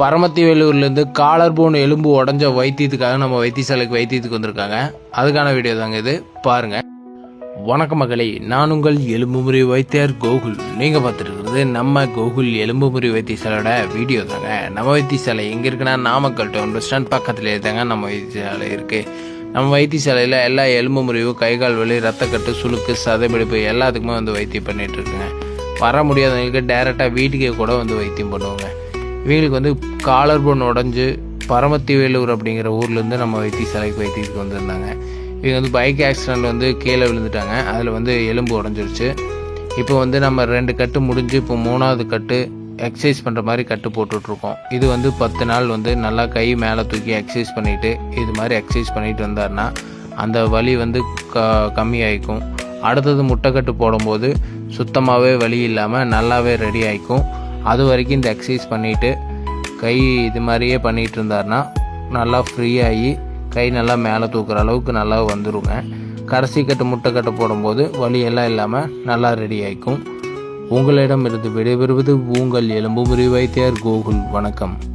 Paramathi வேலூர்லேருந்து collar phone எலும்பு உடஞ்ச வைத்தியத்துக்காக நம்ம வைத்தியசாலைக்கு வைத்தியத்துக்கு வந்திருக்காங்க. அதுக்கான வீடியோ தாங்க இது. பாருங்க. வணக்க மகளே நான் உங்கள் எலும்பு முறை வைத்தியர் கோகுல். நீங்கள் பார்த்துட்டு இருக்கிறது நம்ம கோகுல் எலும்பு முறை வைத்தியசாலையோட வீடியோ தாங்க. நம்ம வைத்தியசாலை எங்கே இருக்குன்னா நாமக்கல் டவுன் பஸ் ஸ்டாண்ட் பக்கத்துலேயே தாங்க நம்ம வைத்தியசாலை இருக்குது நம்ம வைத்தியசாலையில் எல்லா எலும்பு முறிவு கை கால் வலி ரத்தக்கட்டு சுளுக்கு சதைப்பிடிப்பு எல்லாத்துக்குமே வந்து வைத்தியம் பண்ணிகிட்ருக்குங்க வர முடியாதவங்களுக்கு டேரெக்டாக வீட்டுக்கே கூட வந்து வைத்தியம் பண்ணுவாங்க. இவங்களுக்கு வந்து காலர் போன் உடஞ்சி பரமத்தி வேலூர் அப்படிங்கிற ஊர்லேருந்து நம்ம வைத்தியசாலைக்கு வைத்தியத்துக்கு வந்திருந்தாங்க. இவங்க வந்து பைக் ஆக்சிடெண்ட் வந்து கீழே விழுந்துட்டாங்க. அதில் வந்து எலும்பு உடஞ்சிருச்சு. இப்போ வந்து நம்ம ரெண்டு கட்டு முடிஞ்சு இப்போ மூணாவது கட்டு எக்ஸசைஸ் பண்ணுற மாதிரி கட்டு போட்டுட்ருக்கோம். இது வந்து பத்து நாள் வந்து நல்லா கை மேலே தூக்கி எக்ஸசைஸ் பண்ணிவிட்டு இது மாதிரி எக்ஸசைஸ் பண்ணிட்டு வந்தாருன்னா அந்த வலி வந்து க கம்மியாயிக்கும். அடுத்தது முட்டைக்கட்டு போடும்போது சுத்தமாகவே வலி இல்லாமல் நல்லாவே ரெடி ஆகிக்கும் அது வரைக்கும் இந்த எக்ஸசைஸ் பண்ணிவிட்டு கை இது மாதிரியே பண்ணிகிட்டு இருந்தாருன்னா நல்லா ஃப்ரீயாகி கை நல்லா மேலே தூக்குற அளவுக்கு நல்லா வந்துருங்க. கடைசி கட்டு முட்டைக்கட்டு போடும்போது வலியெல்லாம் இல்லாமல் நல்லா ரெடி ஆகிக்கும் உங்களிடம் இருந்து விடைபெறுவது உங்கள் எலும்பு முறிவைத்தியார் கோகுல். வணக்கம்.